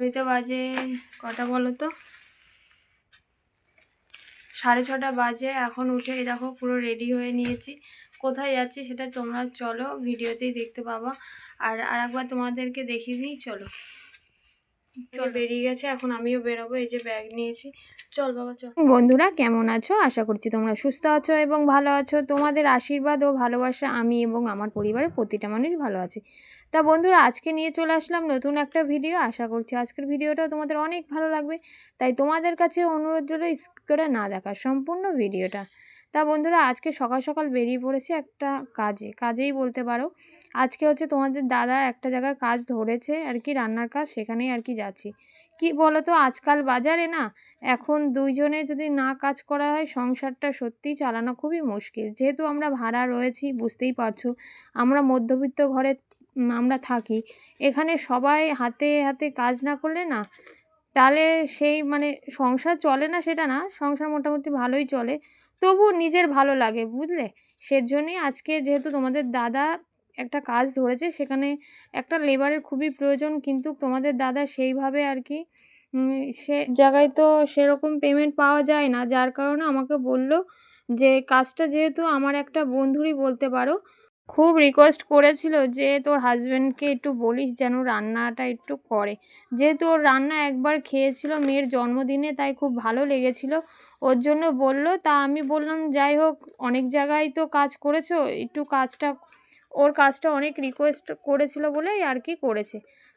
ঘড়িতে বাজে কটা বলো তো সাড়ে ছটা বাজে, এখন উঠে দেখো পুরো রেডি হয়ে নিয়েছি। কোথায় যাচ্ছি সেটা তোমরা চলো, ভিডিওতেই দেখতে পাবা। আর আরেকবার তোমাদেরকে দেখিয়ে দিই, চলো। চল বেরিয়ে গেছে এখন আমিও বেরোবো এই যে ব্যাগ নিয়েছি। চল বাবা চল। বন্ধুরা কেমন আছো? আশা করছি তোমরা সুস্থ আছো এবং ভালো আছো। তোমাদের আশীর্বাদ ও ভালোবাসা আমি এবং আমার পরিবারের প্রতিটা মানুষ ভালো আছে। তা বন্ধুরা আজকে নিয়ে চলে আসলাম নতুন একটা ভিডিও আশা করছি আজকের ভিডিওটাও তোমাদের অনেক ভালো লাগবে। তাই তোমাদের কাছে অনুরোধ রইল স্কিপ করে না দেখা সম্পূর্ণ ভিডিওটা তা বন্ধুরা, আজকে সকাল সকাল বেরিয়ে পড়েছে একটা কাজে। কাজেই বলতে পারো, আজকে হচ্ছে তোমাদের দাদা একটা জায়গায় কাজ ধরেছে আর কি, রান্নার কাজ, সেখানেই আর কি যাচ্ছি। কি বলো তো আজকাল বাজারে না, এখন দুইজনে যদি না কাজ করা হয়, সংসারটা সত্যিই চালানো খুবই মুশকিল। যেহেতু আমরা ভাড়া রয়েছি, বুঝতেই পারছ, আমরা মধ্যবিত্ত ঘরে আমরা থাকি, এখানে সবাই হাতে হাতে কাজ না করলে না তাহলে সেই মানে সংসার চলে না সেটা না, সংসার মোটামুটি ভালোই চলে। তবু নিজের ভালো লাগে, বুঝলে? সেজন্যই আজকে যেহেতু তোমাদের দাদা একটা কাজ ধরেছে, সেখানে একটা লেবারের খুবই প্রয়োজন, কিন্তু তোমাদের দাদা সেইভাবে আর কি সে জায়গায় তো সেরকম পেমেন্ট পাওয়া যায় না। যার কারণে আমাকে বলল যে, কাজটা যেহেতু আমার একটা বন্ধুরই বলতে পারো খুব রিকোয়েস্ট করেছিল যে তোর হাজব্যান্ডকে একটু বলিস যেন রান্নাটা একটু করে। যেহেতু ওর রান্না একবার খেয়েছিল মেয়ের জন্মদিনে, তাই খুব ভালো লেগেছিল। ওর জন্য বলল, তা আমি বললাম, যাই হোক, অনেক জায়গায় তো কাজ করেছ, একটু কাজটা, ওর কাজটা অনেক রিকোয়েস্ট করেছিল বলেই আর কি করেছে।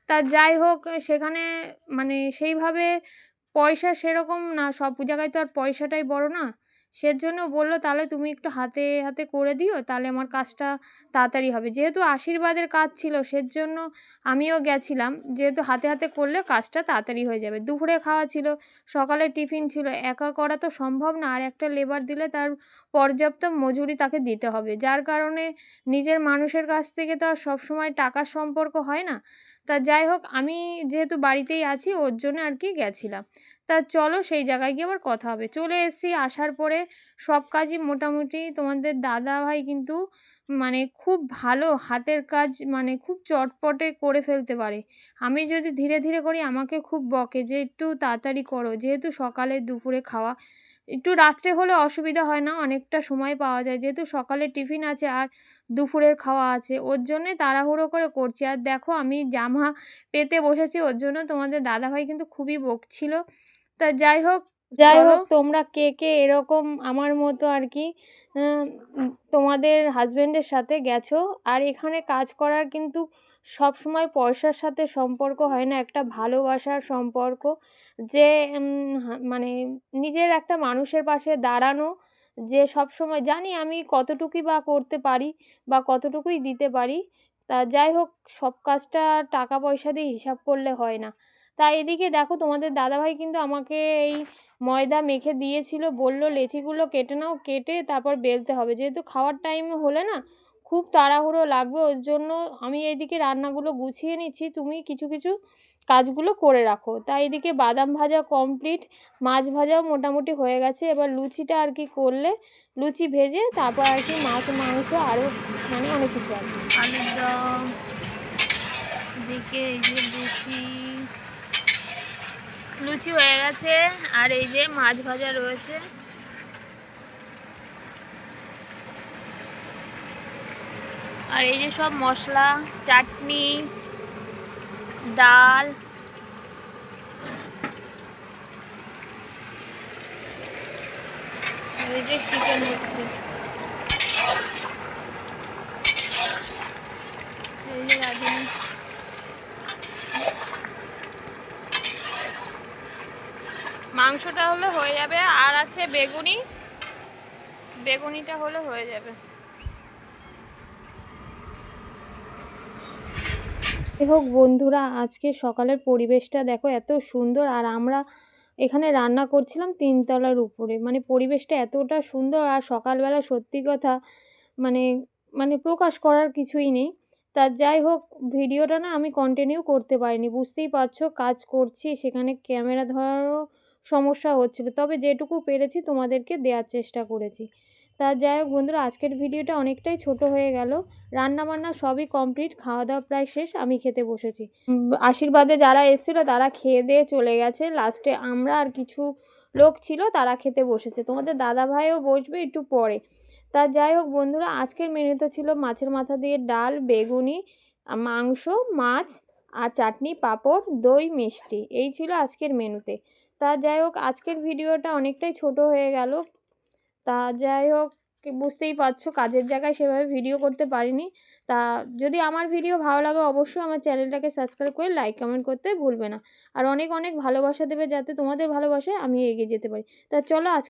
তা যাই হোক, সেখানে মানে সেইভাবে পয়সা সেরকম না, সব জায়গায় তো আর পয়সাটাই বড় না। সেজন্য বলল, তাহলে তুমি একটু হাতে হাতে করে দিও, তাহলে আমার কাজটা তাড়াতাড়ি হবে। যেহেতু আশীর্বাদের কাজ ছিল, সেজন্য আমিও গেছিলাম। যেহেতু হাতে হাতে করলে কাজটা তাড়াতাড়ি হয়ে যাবে। দুপুরে খাওয়া ছিল, সকালে টিফিন ছিল, একা করা তো সম্ভব না, আর একটা লেবার দিলে তার পর্যাপ্ত মজুরি তাকে দিতে হবে। যার কারণে নিজের মানুষের কাছ থেকে তো আর সবসময় টাকার সম্পর্ক হয় না। তা যাই হোক, আমি যেহেতু বাড়িতেই আছি, ওর জন্য আর কি গেছিলাম। তা চলো সেই জায়গায় গিয়ে আবার কথা হবে। চলে এসেছি, আসার পরে সব কাজই মোটামুটি তোমাদের দাদা ভাই কিন্তু মানে খুব ভালো, হাতের কাজ মানে খুব চটপটে করে ফেলতে পারে। আমি যদি ধীরে ধীরে করি, আমাকে খুব বকে যে একটু তাড়াতাড়ি করো, যেহেতু সকালে দুপুরে খাওয়া, একটু রাত্রে হলে অসুবিধা হয় না, অনেকটা সময় পাওয়া যায়। যেহেতু সকালে টিফিন আছে আর দুপুরের খাওয়া আছে, ওর জন্যে তাড়াহুড়ো করে করছি। আর দেখো, আমি জামা পেতে বসেছি, ওর জন্য তোমাদের দাদাভাই কিন্তু খুবই বকছিল। তা যাই হোক যাই হোক তোমরা কে কে এরকম আমার মতো আর কি তোমাদের হাজবেন্ডের সাথে গেছো? আর এখানে কাজ করার কিন্তু সব সময় পয়সার সাথে সম্পর্ক হয় না একটা ভালোবাসার সম্পর্ক যে মানে নিজের একটা মানুষের পাশে দাঁড়ানো যে সব সময় জানি আমি কতটুকুই বা করতে পারি বা কতটুকুই দিতে পারি। তা যাই হোক সব কাজটা টাকা পয়সা দিয়ে হিসাব করলে হয় না। তা এদিকে দেখো তোমাদের দাদাভাই কিন্তু আমাকে এই ময়দা মেখে দিয়েছিল, বলল, লেচিগুলো কেটে নাও, কেটে তারপর বেলতে হবে। যেহেতু খাওয়ার টাইম হলে না, খুব তাড়াহুড়ো লাগবে, ওর জন্য আমি এইদিকে রান্নাগুলো গুছিয়ে নিচ্ছি, তুমি কিছু কিছু কাজগুলো করে রাখো। তাই এদিকে বাদাম ভাজা কমপ্লিট মাছ ভাজাও মোটামুটি হয়ে গেছে, এবার লুচিটা আর কি করলে, লুচি ভেজে তারপর আর কি মাছ, মাংস আরও মানে অনেক কিছু আছে। আলুর দম, এদিকে এই যে লুচি লুচি হয়ে গেছে, আর এই যে মাছ ভাজা রয়েছে। আর এই যে সব মশলা, চাটনি, ডাল। এই যে চিকেন হচ্ছে এই যে রাঁধুনি মাংসটা হলে হয়ে যাবে, আর আছে বেগুনি। বেগুনিটা হলে হয়ে যাবে। হোক বন্ধুরা, আজকে সকালের পরিবেশটা দেখো এত সুন্দর, আর আমরা এখানে রান্না করছিলাম তিনতলার উপরে। মানে পরিবেশটা এতটা সুন্দর, আর সকালবেলা সত্যি কথা মানে মানে প্রকাশ করার কিছুই নেই। তা যাই হোক, ভিডিওটা না আমি কন্টিনিউ করতে পারিনি, বুঝতেই পারছ, কাজ করছি, সেখানে ক্যামেরা ধরারও সমস্যা হচ্ছিল। তবে যেটুকু পেরেছি তোমাদেরকে দেওয়ার চেষ্টা করেছি। তা যাই হোক বন্ধুরা, আজকের ভিডিওটা অনেকটাই ছোট হয়ে গেল। রান্না বান্না সবই কমপ্লিট খাওয়া দাওয়া প্রায় শেষ, আমি খেতে বসেছি। আশীর্বাদে যারা এসেছিল তারা খেয়ে দিয়ে চলে গেছে। লাস্টে আমরা আর কিছু লোক ছিল তারা খেতে বসেছে। তোমাদের দাদা ভাইও বসবে একটু পরে। তা যাই হোক বন্ধুরা, আজকের মেনুতে ছিল মাছের মাথা দিয়ে ডাল, বেগুনি, মাংস, মাছ আর চাটনি, পাঁপড়, দই, মিষ্টি। এই ছিল আজকের মেনুতে। তা যাই হোক, আজকের ভিডিওটা অনেকটাই ছোট হয়ে গেল। তা যাই হোক, বুঝতেই পারছ, কাজের জায়গায় সেভাবে ভিডিও করতে পারিনি। তা যদি আমার ভিডিও ভালো লাগে, অবশ্যই আমার চ্যানেলটাকে সাবস্ক্রাইব করে লাইক, কমেন্ট করতে ভুলবে না। আর অনেক অনেক ভালোবাসা দেবে যাতে তোমাদের ভালোবাসায় আমি এগিয়ে যেতে পারি। তা চলো আজ